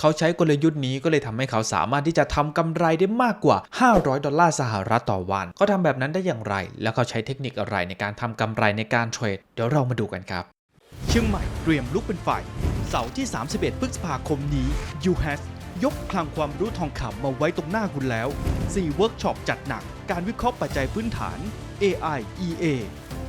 เขาใช้กลยุทธ์นี้ก็เลยทำให้เขาสามารถที่จะทำกำไรได้มากกว่า 500 ดอลลาร์สหรัฐต่อวันเขาทำแบบนั้นได้อย่างไร แล้วเขาใช้เทคนิคอะไรในการทำกำไรในการเทรด เดี๋ยวเรามาดูกันครับ เชียงใหม่เตรียมลุกเป็นไฟเสาร์ที่ 31 พฤษภาคมนี้ UHAS ยกคลังความรู้ทองคำมาไว้ตรงหน้าคุณแล้ว 4 เวิร์กช็อปจัดหนัก การวิเคราะห์ปัจจัยพื้นฐาน AI EA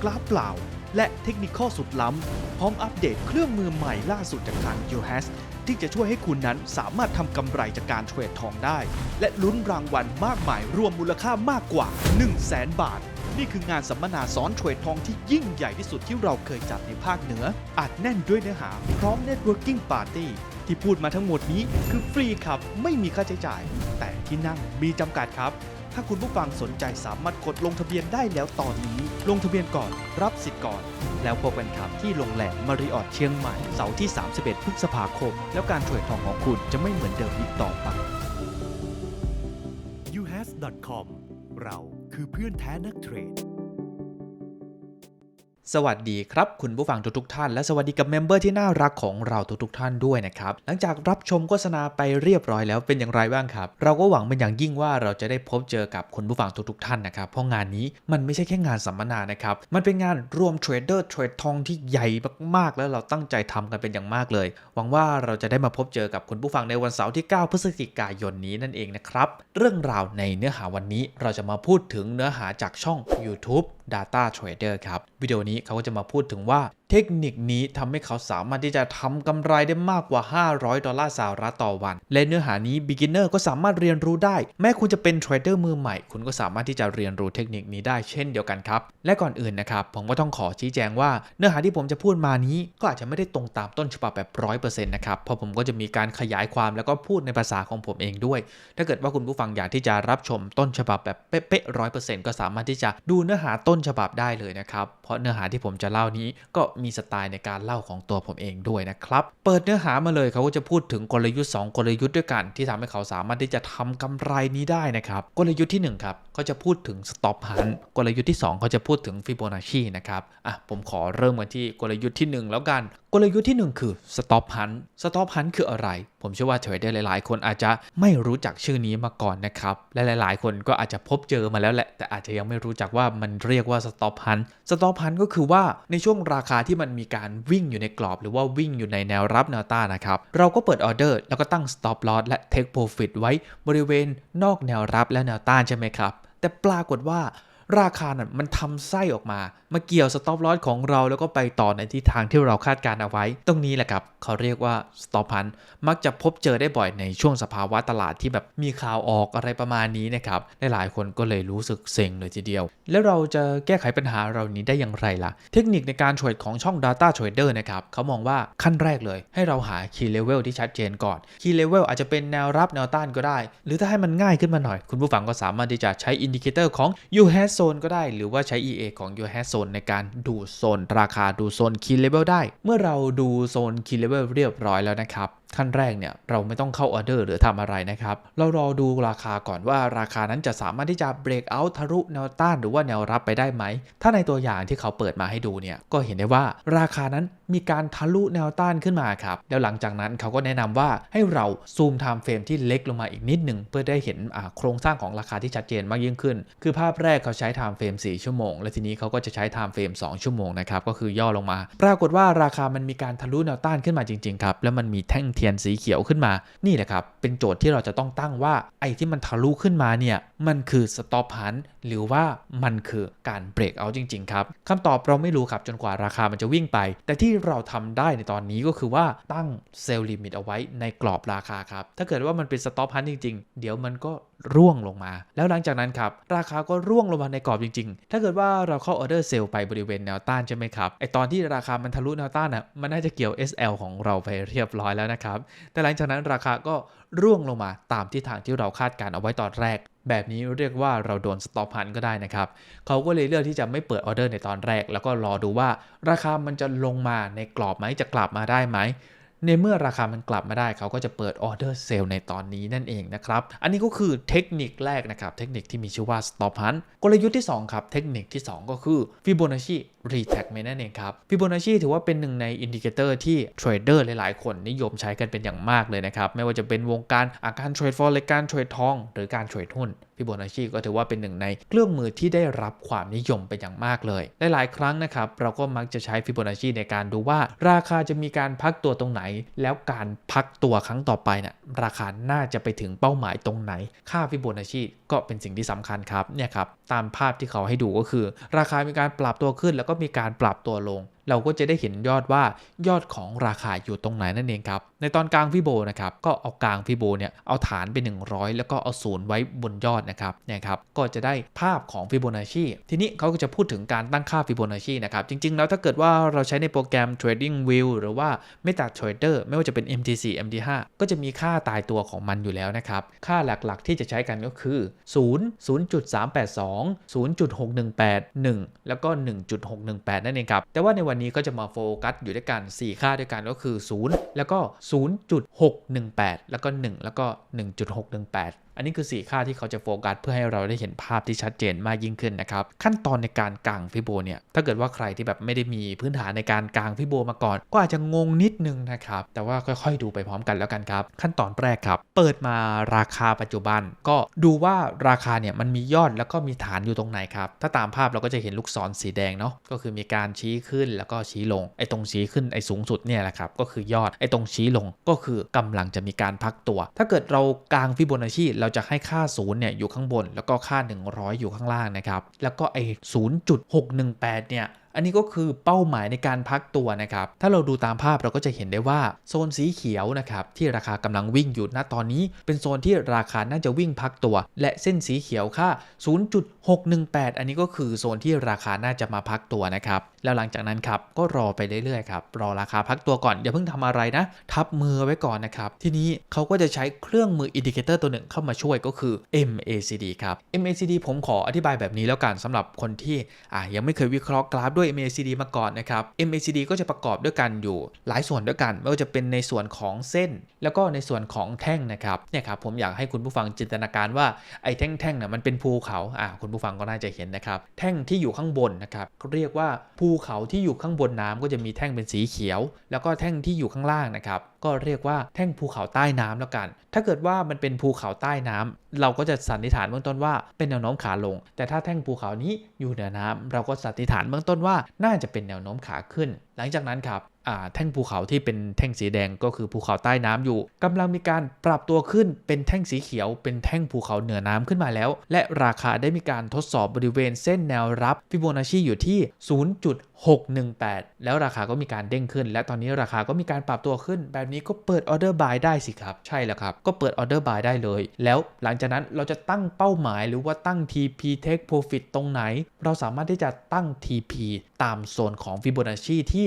กราฟเปล่า และเทคนิคข้อสุดล้ำ พร้อมอัปเดตเครื่องมือใหม่ล่าสุดจากทาง UHAS ที่จะช่วยให้คุณนั้นสามารถทำกำไรจากการเทรดทองได้ และลุ้นรางวัลมากมายรวมมูลค่ามากกว่า 1 0 0 0 0แสนบาท นี่คืองานสัมมนาสอนเทรดทองที่ยิ่งใหญ่ที่สุดที่เราเคยจัดในภาคเหนืออัดแน่นด้วยเนื้อหา พร้อม Networking Party ที่พูดมาทั้งหมดนี้คือฟรีครับไม่มีค่าใช้จ่าย แต่ที่นั่งมีจำกัดครับ ถ้าคุณผู้ฟังสนใจสามารถกดลงทะเบียนได้แล้วตอนนี้ ลงทะเบียนก่อน รับสิทธิ์ก่อน แล้วพบกันครับที่โรงแรมมาริออทเชียงใหม่เสาร์ที่ 31 พฤษภาคม แล้วการเทรดทองของคุณจะไม่เหมือนเดิมอีกต่อไป uhas.com เราคือเพื่อนแท้นักเทรด สวัสดีครับ คุณผู้ฟังทุกๆท่าน และสวัสดีกับเมมเบอร์ที่น่ารักของเราทุกๆท่านด้วยนะครับ หลังจากรับชมโฆษณาไปเรียบร้อยแล้วเป็นอย่างไรบ้างครับ เราก็หวังเป็นอย่างยิ่งว่าเราจะได้พบเจอกับคุณผู้ฟังทุกๆท่านนะครับ เพราะงานนี้มันไม่ใช่แค่งานสัมมนานะครับ มันเป็นงานรวมเทรดเดอร์เทรดทองที่ใหญ่มากๆ แล้วเราตั้งใจทำกันเป็นอย่างมากเลย หวังว่าเราจะได้มาพบเจอกับคุณผู้ฟังในวันเสาร์ที่ 9 พฤศจิกายนนี้นั่นเองนะครับ เรื่องราวในเนื้อหาวันนี้เราจะมาพูดถึงเนื้อหาจากช่อง YouTube Data Trader ครับ วิดีโอนี้เขาก็จะมาพูดถึงว่าเทคนิคนี้ทำให้เขาสามารถที่จะทำกำไรได้มากกว่า 500 ดอลลาร์สหรัฐต่อวัน และเนื้อหานี้ beginner ก็สามารถเรียนรู้ได้ แม้คุณจะเป็นเทรดเดอร์มือใหม่ คุณก็สามารถที่จะเรียนรู้เทคนิคนี้ได้เช่นเดียวกันครับ และก่อนอื่นนะครับ ผมก็ต้องขอชี้แจงว่าเนื้อหาที่ผมจะพูดมานี้ ก็อาจจะไม่ได้ตรงตามต้นฉบับแบบร้อยเปอร์เซ็นต์นะครับ เพราะผมก็จะมีการขยายความแล้วก็พูดในภาษาของผมเองด้วย ถ้าเกิดว่าคุณผู้ฟังอยากที่จะรับชมต้นฉบับแบบเป๊ะๆร้อยเปอร์เซ็นต์ก็สามารถที่จะดูเนื้อหาต้นฉบับได้เลยนะครับ เพราะเนื้อหาที่ผมจะเล่านี้ก็มีสไตล์ในการเล่าของตัวผมเองด้วยนะครับ เปิดเนื้อหามาเลยเขาก็จะพูดถึงกลยุทธ์ 2 กลยุทธ์ด้วยกัน ที่ทำให้เขาสามารถที่จะทำกำไรนี้ได้นะครับ กลยุทธ์ที่ 1 ครับเขาจะพูดถึง stop hunt กลยุทธ์ที่ 2 เขาจะพูดถึง Fibonacci นะครับอะผมขอเริ่มกันที่กลยุทธ์ที่ 1 แล้วกัน กลยุทธ์ที่ 1 คือ stop hunt stop hunt คืออะไร ผมเชื่อว่าเทรดเดอร์หลาย ๆ คนอาจจะไม่รู้จักชื่อนี้มาก่อนนะครับและหลาย ๆ คนก็อาจจะพบเจอมาแล้วแหละแต่อาจจะยังไม่รู้จักว่ามันเรียกว่า stop hunt stop hunt ก็คือว่าในช่วงราคาที่มันมีการวิ่งอยู่ในกรอบ หรือว่าวิ่งอยู่ในแนวรับแนวต้านนะครับ เราก็เปิดออเดอร์แล้วก็ตั้ง stop loss และ take profit ไว้บริเวณนอกแนวรับและแนวต้านใช่ไหมครับ แต่ปรากฏว่า ราคานั้นมันทำไส้ออกมา มาเกี่ยวสต็อปลอสของเราแล้วก็ไปต่อในทิศทางที่เราคาดการเอาไว้ ตรงนี้แหละครับ เขาเรียกว่าสต็อปพันมักจะพบเจอได้บ่อยในช่วงสภาวะตลาดที่แบบมีข่าวออกอะไรประมาณนี้นะครับหลายๆคนก็เลยรู้สึกเซ็งเลยทีเดียว แล้วเราจะแก้ไขปัญหาเรานี้ได้อย่างไรล่ะ เทคนิคในการเทรดของช่อง Data Trader นะครับเขามองว่าขั้นแรกเลย ให้เราหา Key Level ที่ชัดเจนก่อน Key Level อาจจะเป็นแนวรับแนวต้านก็ได้ หรือถ้าให้มันง่ายขึ้นมาหน่อย คุณผู้ฟังก็สามารถที่จะใช้อินดิเคเตอร์ของ u h a s Zone ก็ได้ หรือว่าใช้ EA ของ u h a s Zone ในการดูโซนราคาดูโซน Key Level ได้ เมื่อเราดูโซน Key Level เรียบร้อยแล้วนะครับ ขั้นแรกเนี่ยเราไม่ต้องเข้าออเดอร์หรือทำอะไรนะครับ เรารอดูราคาก่อนว่าราคานั้นจะสามารถที่จะเบรกเอาทะลุแนวต้านหรือว่าแนวรับไปได้ไหม ถ้าในตัวอย่างที่เขาเปิดมาให้ดูเนี่ยก็เห็นได้ว่าราคานั้นมีการทะลุแนวต้านขึ้นมาครับ แล้วหลังจากนั้นเขาก็แนะนำว่าให้เราซูมไทม์เฟรมที่เล็กลงมาอีกนิดหนึ่งเพื่อได้เห็นโครงสร้างของราคาที่ชัดเจนมากยิ่งขึ้น คือภาพแรกเขาใช้ไทม์เฟรม4ชั่วโมง และทีนี้เขาก็จะใช้ไทม์เฟรม2ชั่วโมงนะครับก็คือย่อลงมา ปรากฏว่าราคามันมีการทะลุแนวต้านขึ้นมาจริงๆครับแล้วมันมีแท่งเทียนสีเขียวขึ้นมา นี่แหละครับ เป็นโจทย์ที่เราจะต้องตั้งว่า ไอ้ที่มันทะลุขึ้นมาเนี่ย มันคือสต็อปหันหรือว่ามันคือการเบรกเอาจริง ๆ ครับคำตอบเราไม่รู้ครับจนกว่าราคามันจะวิ่งไป แต่ที่เราทำได้ในตอนนี้ก็คือว่าตั้งเซลล์ลิมิตเอาไว้ในกรอบราคาครับ ถ้าเกิดว่ามันเป็นสต็อปฮันจริง ๆ เดี๋ยวมันก็ร่วงลงมา แล้วหลังจากนั้นครับราคาก็ร่วงลงมาในกรอบจริง ๆ ถ้าเกิดว่าเราเข้าออเดอร์เซลล์ไปบริเวณแนวต้านใช่ไหมครับไอตอนที่ราคามันทะลุแนวต้านอะมันน่าจะเกี่ยว SL ของเราไปเรียบร้อยแล้วนะครับแต่หลังจากนั้นราคาก็ร่วงลงมาตามที่ทางที่เราคาดการเอาไว้ตอนแรก แบบนี้เรียกว่าเราโดนสต็อปพันก็ได้นะครับเขาก็เลยเลือกที่จะไม่เปิดออเดอร์ในตอนแรก แล้วก็รอดูว่าราคามันจะลงมาในกรอบไหมจะกลับมาได้ไหม ในเมื่อราคามันกลับมาได้เขาก็จะเปิดออเดอร์เซลล์ในตอนนี้นั่นเองนะครับ อันนี้ก็คือเทคนิคแรกนะครับ เทคนิคที่มีชื่อว่า stop hunt กลยุทธ์ที่2ครับ เทคนิคที่ 2 ก็คือ Fibonacci retracement นั่นเองครับ Fibonacci ถือว่าเป็นหนึ่งในอินดิเคเตอร์ที่เทรดเดอร์หลายๆ คนนิยมใช้กันเป็นอย่างมากเลยนะครับ ไม่ว่าจะเป็นวงการอาการเทรดฟอเร็กการเทรดทอง หรือการเทรดหุ้น Fibonacci ก็ถือว่าเป็นหนึ่งในเครื่องมือที่ได้รับความนิยมเป็นอย่างมากเลย หลายๆ ครั้งนะครับเราก็มักจะใช้ Fibonacci ในการดูว่า ราคาจะมีการพักตัวตรงไหน แล้วการพักตัวครั้งต่อไปเนี่ยราคาน่าจะไปถึงเป้าหมายตรงไหน ค่า Fibonacci ก็เป็นสิ่งที่สำคัญครับเนี่ยครับตามภาพที่เขาให้ดูก็คือ ราคามีการปรับตัวขึ้นแล้วก็มีการปรับตัวลง เราก็จะได้เห็นยอดว่ายอดของราคาอยู่ตรงไหนนั่นเองครับ ในตอนกลางฟิโบนะครับ ก็เอากลางฟิโบเนี่ย เอาฐานไป 100 แล้วก็เอาศูนย์ไว้บนยอดนะครับเนี่ยครับ ก็จะได้ภาพของฟิโบนัชชีทีนี้เขาก็จะพูดถึงการตั้งค่าฟิโบนัชชีนะครับ จริง ๆ แล้วถ้าเกิดว่าเราใช้ในโปรแกรม Trading View หรือว่า MetaTrader ไม่ว่าจะเป็น MT4 MT5 ก็จะมีค่าตายตัวของมันอยู่แล้วนะครับ ค่าหลักๆ ที่จะใช้กันก็คือ 0 0.382 0.618 1 แล้วก็ 1.618 นั่นเองครับ แต่ว่าในวันนี้ก็จะมาโฟกัสอยู่ด้วยกัน 4 ค่าด้วยกันก็คือ 0 แล้วก็ 0.618 แล้วก็ 1 แล้วก็ 1.618 อันนี้คือ 4 ค่าที่เขาจะโฟกัสเพื่อให้เราได้เห็นภาพที่ชัดเจนมากยิ่งขึ้นนะครับ ขั้นตอนในการกางฟิโบเนี่ยถ้าเกิดว่าใครที่แบบไม่ได้มีพื้นฐานในการกางฟิโบมาก่อน ก็อาจจะงงนิดนึงนะครับ แต่ว่าค่อยๆ ดูไปพร้อมกันแล้วกันครับ ขั้นตอนแรกครับ เปิดมาราคาปัจจุบัน ก็ดูว่าราคาเนี่ยมันมียอดแล้วก็มีฐานอยู่ตรงไหนครับถ้าตามภาพเราก็จะเห็นลูกศรสีแดงเนาะก็คือมีการชี้ขึ้นแล้วก็ชี้ลงไอ้ตรงชี้ขึ้นไอ้สูงสุดเนี่ยแหละครับก็คือยอดไอ้ตรงชี้ลงก็คือกำลังจะมีการพักตัว ถ้าเกิดเรากางฟิโบนัชชีเราราจะให้ค่าศูนย์เนี่ยอยู่ข้างบน แล้วก็ค่า 100 อยู่ข้างล่างนะครับ แล้วก็ไอ้0.618 เนี่ย อันนี้ก็คือเป้าหมายในการพักตัวนะครับ ถ้าเราดูตามภาพเราก็จะเห็นได้ว่าโซนสีเขียวนะครับที่ราคากำลังวิ่งอยู่ณตอนนี้ เป็นโซนที่ราคาน่าจะวิ่งพักตัว และเส้นสีเขียวค่า 0.618 อันนี้ก็คือโซนที่ราคาน่าจะมาพักตัวนะครับ แล้วหลังจากนั้นครับก็รอไปเรื่อยๆครับรอราคาพักตัวก่อนอย่าเพิ่งทำอะไรนะ ทับมือไว้ก่อนนะครับ ทีนี้เขาก็จะใช้เครื่องมืออินดิเคเตอร์ตัวหนึ่งเข้ามาช่วยก็คือ MACD ครับ MACD ผมขออธิบายแบบนี้แล้วกันสำหรับคนที่อะยังไม่เคยวิเคราะห์กราฟด้วย MACD มาก่อนนะครับ MACD ก็จะประกอบด้วยกันอยู่หลายส่วนด้วยกัน ไม่ว่าจะเป็นในส่วนของเส้น แล้วก็ในส่วนของแท่งนะครับเนี่ยครับผมอยากให้คุณผู้ฟังจินตนาการว่าไอ้แท่งๆเนี่ยมันเป็นภูเขาอะคุณผู้ฟังก็น่าจะเห็นนะครับแท่งที่อยู่ข้างบนนะครับก็เรียกว่าภูเขาที่อยู่ข้างบนน้ำก็จะมีแท่งเป็นสีเขียว แล้วก็แท่งที่อยู่ข้างล่างนะครับก็เรียกว่าแท่งภูเขาใต้น้ำแล้วกัน ถ้าเกิดว่ามันเป็นภูเขาใต้น้ำ เราก็จะสันนิษฐานเบื้องต้นว่าเป็นแนวโน้มขาลง แต่ถ้าแท่งภูเขานี้อยู่เหนือน้ำเราก็สันนิษฐานเบื้องต้นว่าน่าจะเป็นแนวโน้มขาขึ้น หลังจากนั้นครับแท่งภูเขาที่เป็นแท่งสีแดงก็คือภูเขาใต้น้ำอยู่กำลังมีการปรับตัวขึ้นเป็นแท่งสีเขียว เป็นแท่งภูเขาเหนือน้ำขึ้นมาแล้ว และราคาได้มีการทดสอบบริเวณเส้นแนวรับฟิโบนัชชีอยู่ที่ 0.618 แล้วราคาก็มีการเด้งขึ้น และตอนนี้ราคาก็มีการปรับตัวขึ้น แบบนี้ก็เปิดออเดอร์บายได้สิครับ ใช่แล้วครับ ก็เปิดออเดอร์บายได้เลย แล้วหลังจากนั้นเราจะตั้งเป้าหมายหรือว่าตั้ง TP Take Profit ตรงไหน เราสามารถที่จะตั้ง TP ตามโซนของฟิโบนัชชีที่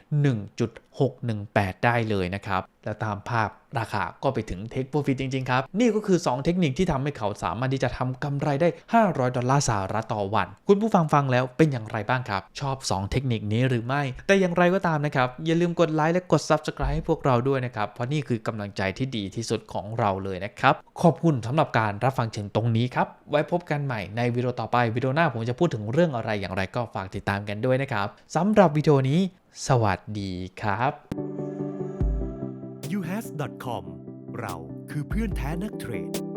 1.618 ได้เลยนะครับ แล้วตามภาพราคาก็ไปถึง Take Profit จริง ๆ ครับ นี่ก็คือ 2 เทคนิคที่ทำให้เขาสามารถที่จะทำกำไรได้ 500 ดอลลาร์สหรัฐต่อวัน คุณผู้ฟังฟังแล้วเป็นอย่างไรบ้างครับ ชอบ 2 เทคนิคนี้หรือไม่ แต่อย่างไรก็ตามนะครับ อย่าลืมกดไลค์และกด Subscribe ให้พวกเราด้วยนะครับ เพราะนี่คือกำลังใจที่ดีที่สุดของเราเลยนะครับ ขอบคุณสำหรับการรับฟังถึงตรงนี้ครับ ไว้พบกันใหม่ในวิดีโอต่อไปวิดีโอหน้าผมจะพูดถึงเรื่องอะไรอย่างไรก็ฝากติดตามกันด้วยนะครับสำหรับวิดีโอนี้ สวัสดีดีครับ uhas.com เราคือเพื่อนแท้นักเทรด